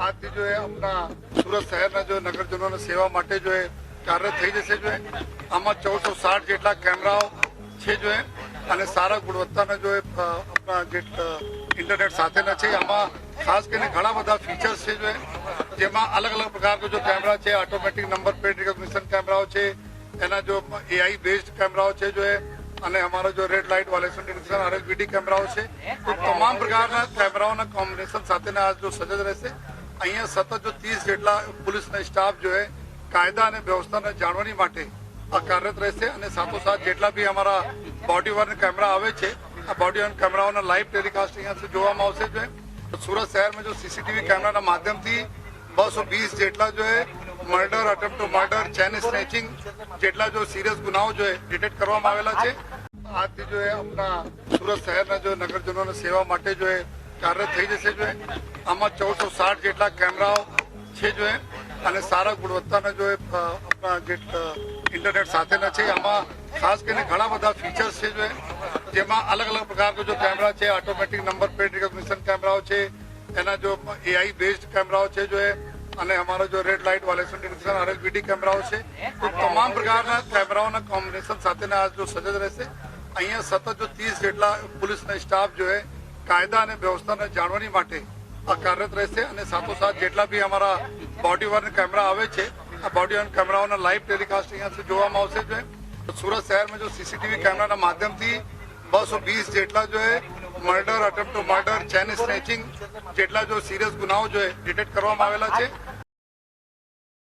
આજથી જો એ આપણા સુરત શહેરના જો નગરજનોને સેવા માટે જો એ કાર્ય થઈ જશે જો આમાં ચૌદસો સાઠ જેટલા કેમેરાઓ છે જો અને સારા ગુણવત્તાના જો આપણા જે ઇન્ટરનેટ સાથેના છે, આમાં ખાસ કરીને ઘણા બધા ફીચર્સ છે જો જેમાં અલગ અલગ પ્રકારના જો કેમેરા છે ઓટોમેટિક નંબર પ્લેટ રિકોગ્નિશન કેમેરાઓ છે, એના જો એઆઈ બેઝડ કેમેરાઓ છે જો અને અમારો જો red light violation detection RLVD કેમેરાઓ છે. તો તમામ પ્રકારના કેમેરાઓના કોમ્બિનેશન સાથેના આ જો સજજ રહેશે. અહીંયા સતત જો ત્રીસ જેટલા પોલીસના સ્ટાફ જો કાયદા અને વ્યવસ્થાને જાણવાની માટે આ કાર્યરત રહેશે અને સાથોસાથ જેટલા બી અમારા બોડી વર્ન કેમેરા આવે છે, આ બોડી વર્ન કેમેરાઓના લાઈવ ટેલિકાસ્ટ અહીંયાથી જોવામાં આવશે જો. સુરત શહેરમાં જો સીસીટીવી કેમેરાના માધ્યમથી બસો વીસ જેટલા જો murder attempt to murder chain snatching જેટલા જો સિરિયસ ગુનાઓ જો ડિટેક્ટ કરવામાં આવેલા છે આજથી જો આપણા સુરત શહેરના જો નગરજનોને સેવા માટે જો કાર્યરત થઈ જશે જો આમાં ચૌદસો સાઠ જેટલા કેમેરાઓ છે જો અને સારા ગુણવત્તાના જો જે ઇન્ટરનેટ સાથેના છે, આમાં ખાસ કરીને ઘણા બધા ફીચર્સ છે જો જેમાં અલગ અલગ પ્રકારના જો કેમેરા છે ઓટોમેટિક નંબર પ્લેટ રિકોગ્નિશન કેમેરાઓ છે, એના જો એઆઈ બેઝડ કેમેરાઓ છે જો અને અમારો જો red light violation detection RLVD કેમેરાઓ છે. તો તમામ પ્રકારના કેમેરાઓના કોમ્બિનેશન સાથેના આ જો સજજ રહેશે. અહીંયા સતત જો ત્રીસ જેટલા પોલીસના સ્ટાફ જો એ કાયદા અને વ્યવસ્થાને જાણવાની માટે આ કાર્યરત રહેશે અને સાથોસાથ જેટલા બી અમારા બોડી વર્ન કેમેરા આવે છે, આ બોડી વર્ન કેમેરાઓના લાઈવ ટેલિકાસ્ટ અહીંયાથી જોવામાં આવશે જો સુરત શહેરમાં જો સીસીટીવી કેમેરાના માધ્યમથી બસો વીસ જેટલા જો murder attempt to murder chain snatching જેટલા જો સિરિયસ ગુનાઓ જો ડિટેક્ટ કરવામાં આવેલા છે